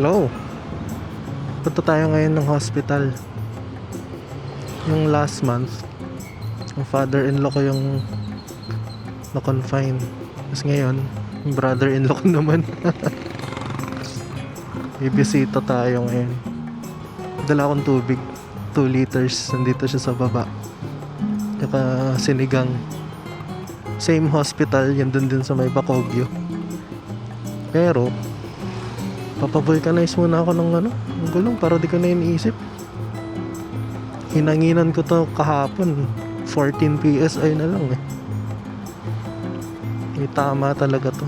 Hello. Punta tayo ngayon ng hospital. Yung last month, yung father-in-law ko yung na-confine. Tapos ngayon, yung brother-in-law ko naman. Bibisita tayo ngayon. Dala akong tubig. 2 liters. Nandito siya sa baba. Tsaka sinigang. Same hospital, yan dun din sa may Bacolio. Pero, papavulcanize muna ako ng ano, ng gulong para di ko na iniisip. Hinanginan ko to kahapon. 14 PSI na lang eh. May tama talaga to.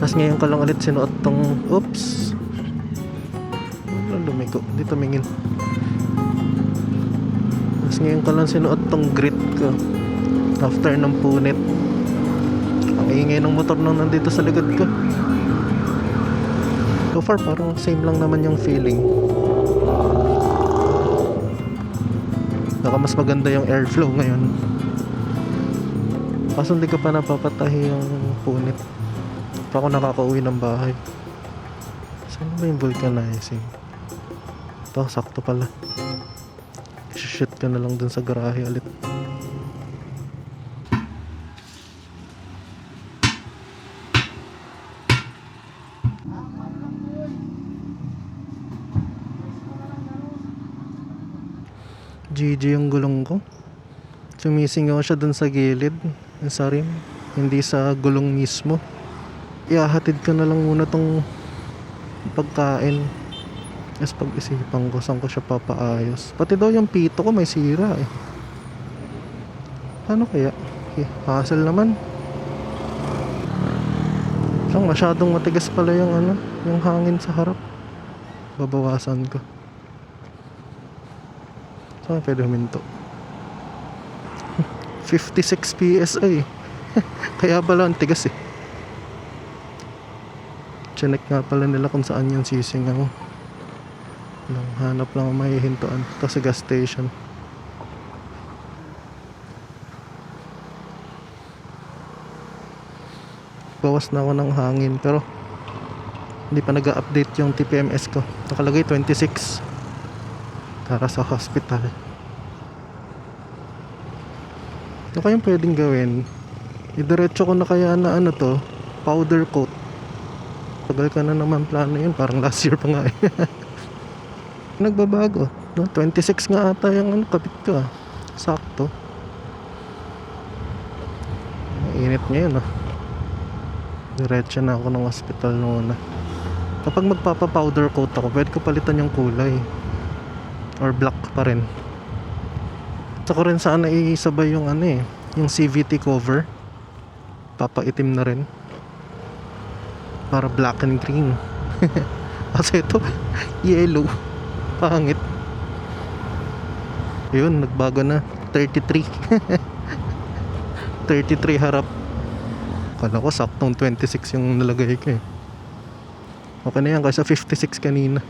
Tapos ngayon ko lang ulit sinuot tong, oops. Ano lumigo? Di tumingin. Tapos ngayon ko lang sinuot tong grit ko. After ng punit. Ingay ng motor nang nandito sa likod ko. So far, parang same lang naman yung feeling. Baka mas maganda yung airflow ngayon. Kaso hindi ko pa napapatahi yung punit. Pa ako nakakauwi ng bahay. Saan ba yung vulcanizing? Ito, sakto pala. Shoot ka na lang dun sa garahe ulit. GG yung gulong ko. Sumisingaw siya dun sa gilid. Sa rim. Hindi sa gulong mismo. Iahatid ko na lang muna tong pagkain. Tapos pag-isipan ko saan ko siya papaayos. Pati daw yung pito ko may sira eh. Ano kaya? Eh, hassle naman. Lang masyadong matigas pala yung ano, yung hangin sa harap. Babawasan ko. Saan pwede huminto? 56 PSI. Kaya pala ang tigas eh. Chinek nga pala nila kung saan yung sisingaw. Lang, hanap lang ang mahihintuan. Ito sa gas station. Bawas na ako ng hangin pero hindi pa nag-update yung TPMS ko. Nakalagay 26 para sa hospital. Ano kayang pwedeng gawin? Idiretso ko na kaya na ano to, powder coat. Tagal ka na naman plano yun, parang last year pa nga eh. Nagbabago. No? 26 nga ata yung ano, kapit ko ah. Sakto. Mainit ngayon ah. Diretso na ako ng hospital muna. Kapag magpapa-powder coat ako, pwede ko palitan yung kulay. Or black pa rin. Gusto ko rin sana isabay yung ano eh, yung CVT cover. Papaitim na rin. Para black and green. Kasi ito, yellow. Pangit. Yun, nagbago na. 33. 33 harap. Kala ko saktong 26 yung nalagay ko eh. Okay na yan kasi 56 kanina.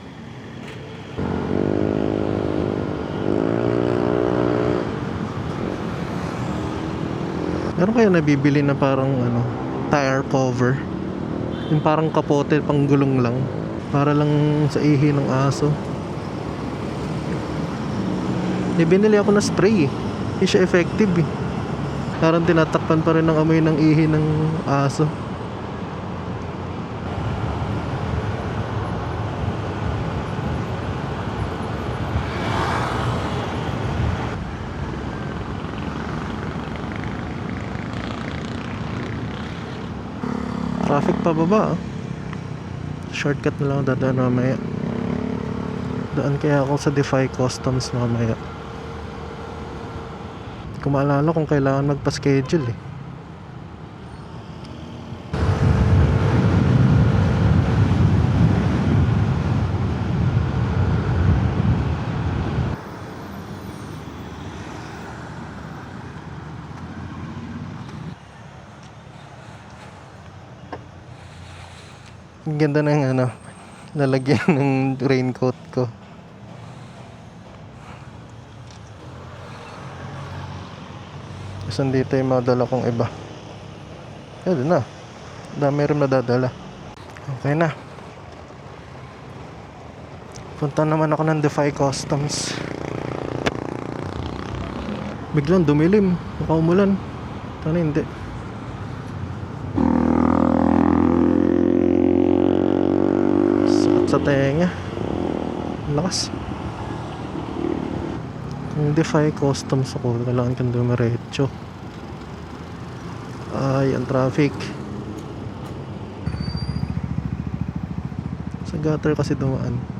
Meron kaya nabibili na parang ano, tire cover. Yung parang kapote pang gulong lang. Para lang sa ihi ng aso. May binili ako na spray eh. Siya effective eh. Parang tinatakpan pa rin ng amoy ng ihi ng aso. Traffic pa baba ah. Shortcut na lang dadaan mamaya. Daan kaya ako sa Defy Customs mamaya. Kung maalala kung kailangan magpa-schedule eh. Ganda ng ano, lalagyan ng raincoat ko. Tapos dito yung mga dala kong iba. Pwede na. Dami rin nadadala. Okay na. Punta naman ako ng Defy Customs. Biglang dumilim. Mukha umulan. Sana hindi. Sa tenga. Lakas. Kung Defy Customs ako, kailangan kang dumiretso. Ay, ang traffic. Sa gutter kasi dumaan.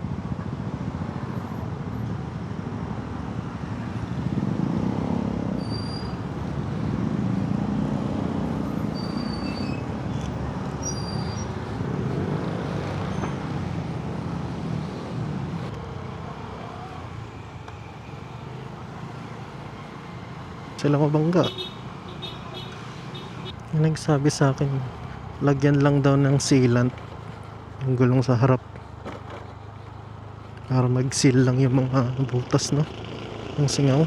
Sila mabangga. Yung nagsabi sa akin, lagyan lang daw ng sealant yung gulong sa harap. Para mag-seal lang yung mga butas, no? Yung singaw.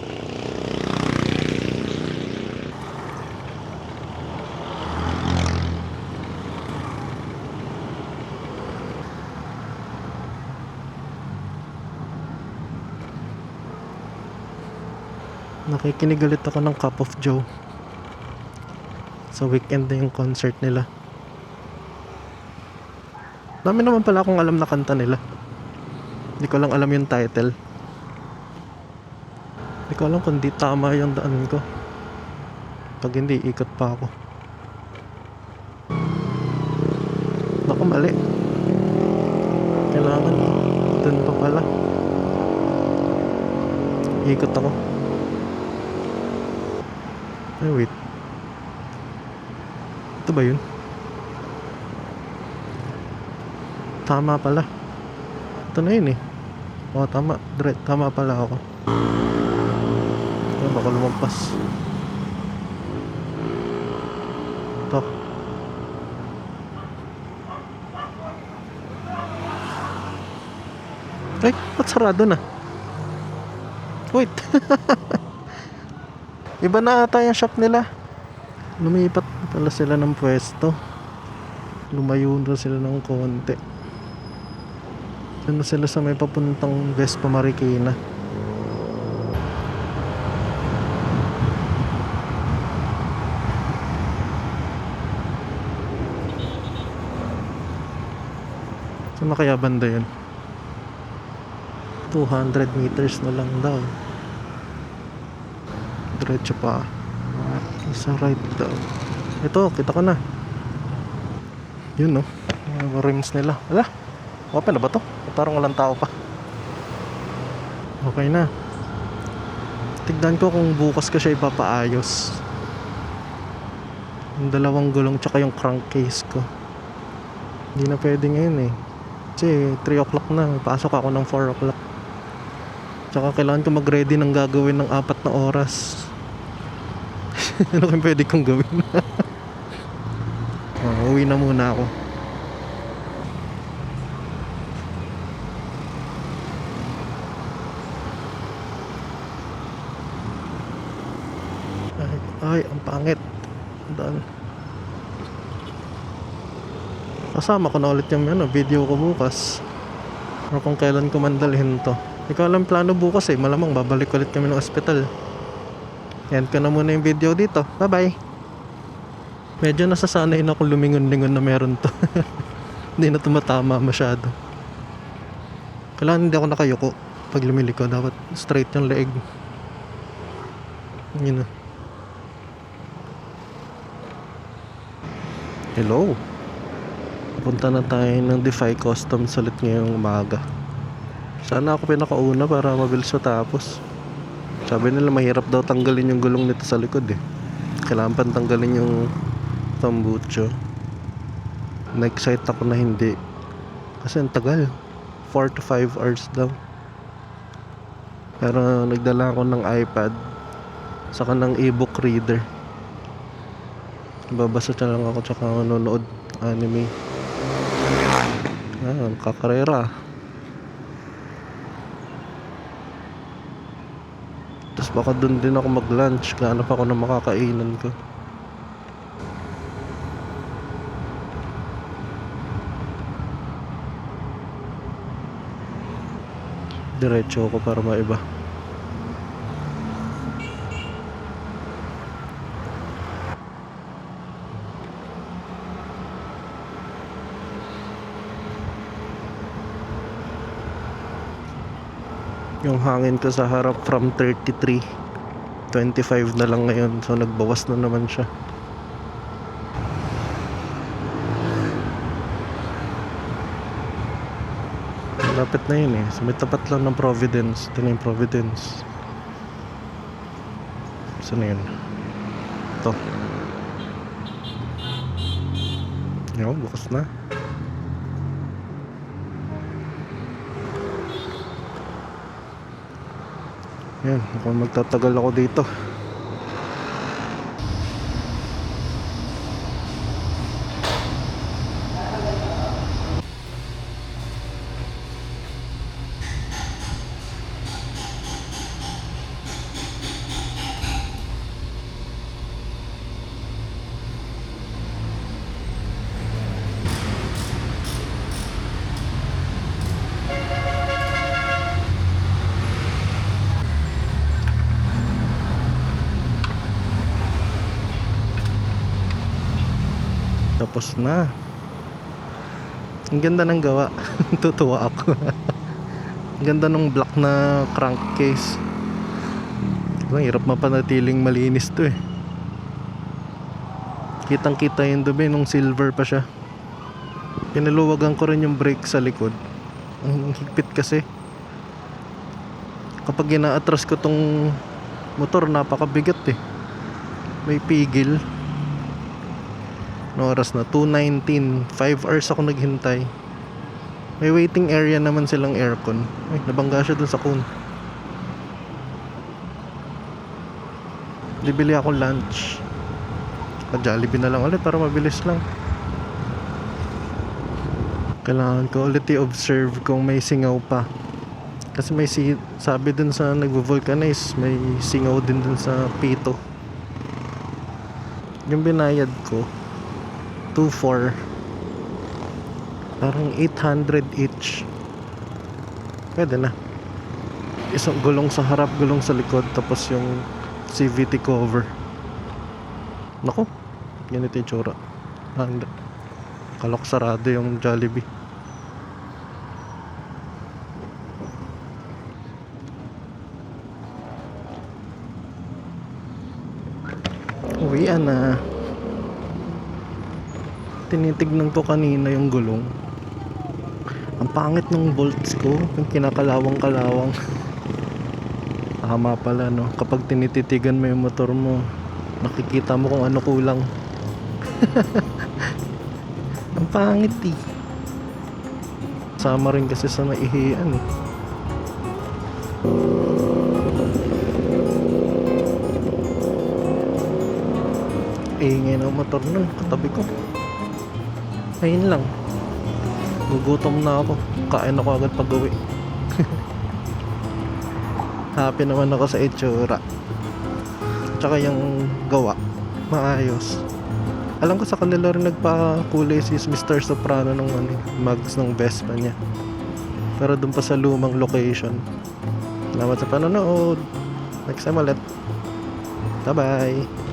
Nakikinig ulit ako ng Cup of Joe. Sa weekend na yung concert nila. Dami naman pala akong alam na kanta nila. Hindi ko lang alam yung title. Hindi ko alam kung di tama yung daan ko. Pag hindi, ikot pa ako. Naku, mali. Kailangan. Doon pa pala. Ikot ako. Ay, wait. Ito ba yun? Tama pala. Ito na yun eh. Oo, tama. Dire, tama pala ako. Ay, baka lumagpas. Ito. Ay, ba't sarado na? Wait. Iba na ata yung shop nila. Lumipat pala sila ng pwesto. Lumayo na sila ng konti. Na sila sa may papuntang Vespa Marikina. Saan na kaya banda yun? 200 meters na lang daw. Diretso pa. Isa right daw. Ito, kita ko na. Yun no. Mga rims nila. Wala. Open na ba to? Parang walang tao pa. Okay na. Tignan ko kung bukas ko siya ipapaayos. Yung dalawang gulong tsaka yung crankcase ko. Hindi na pwede ngayon eh. Kasi 3 o'clock na. Pasok ako ng 4 o'clock. Tsaka kailangan ko mag-ready ng gagawin ng apat na oras. ano kung pwede kong gawin? oh, uwi na muna ako. Ay, ay ang pangit. Daan. Kasama ko na ulit yung ano, video ko bukas. O kung kailan ko mandalhin to. Hindi ko alam plano bukas eh. Malamang babalik ulit kami ng ospital. Yan ko na muna yung video dito. Bye bye. Medyo nasasanay na akong lumingon-lingon na meron to. hindi na tumatama masyado. Kailangan hindi ako nakayuko pag lumiliko. Dapat straight yung leeg. Yun na. Hello. Punta na tayo ng Defy Customs ulit ngayong umaga. Sana ako pinakauna para mabilis matapos. Sabi nila mahirap daw tanggalin yung gulong nito sa likod eh. Kailangan pang tanggalin yung tambucho. Na-excite ako na hindi. Kasi ang tagal. 4 to 5 hours daw. Pero nagdala ako ng iPad. Saka ng ebook reader. Babasa na lang ako tsaka manonood anime. Ah, kakarera. bukas baka doon din ako mag lunch kaanap ako ng makakainan ko. Diretso ako para maiba. Yung hangin ko sa harap from 33 25 na lang ngayon so nagbawas na naman siya Lapit na yun eh. So, may tapat lang ng Providence. Ito na yung Providence. Saan na yun? Ito. Yun, bukas na. Yan, mukhang magtatagal ako dito. Tapos na. Ang ganda ng gawa. Tutuwa ako. Ang ganda ng black na crankcase. Ang hirap mapanatiling malinis to eh. Kitang kita yung dumi nung silver pa siya. Pinaluwagan ko rin yung brake sa likod. Ang higpit kasi. Kapag ina-atras ko tong motor, napakabigat eh. May pigil. No oras na? 2.19 5 hours ako naghintay. May waiting area naman silang aircon. Ay nabangga siya dun sa cone. Bibili ako lunch. Pa Jollibee na lang ulit para mabilis lang. Kailangan ko ulit i-observe kung may singaw pa. Kasi may si sabi dun sa nagvo-vulcanize may singaw din dun sa pito. Yung binayad ko 2.4 parang 800 each. Pwede na. Isang gulong sa harap gulong sa likod tapos yung CVT cover. Nako ganito yung tsura. Kalok sarado yung Jollibee. Uwian na tinitignan ko kanina yung gulong. Ang pangit ng bolts ko yung kinakalawang-kalawang. Tama pala no? Kapag tinititigan mo yung motor mo nakikita mo kung ano kulang. Ang pangit eh. Sama rin kasi sa naihian eh. Ingay ng motor nun katabi ko ayun lang. Gugutom na ako. Kain ako agad pag uwi. Happy naman ako sa itsura. Tsaka yung gawa. Maayos. Alam ko sa kanila rin nagpakulay si Mr. Soprano nung ano, mags ng Vespa niya. Pero dun pa sa lumang location. Salamat sa panonood. Next time ulit. Bye bye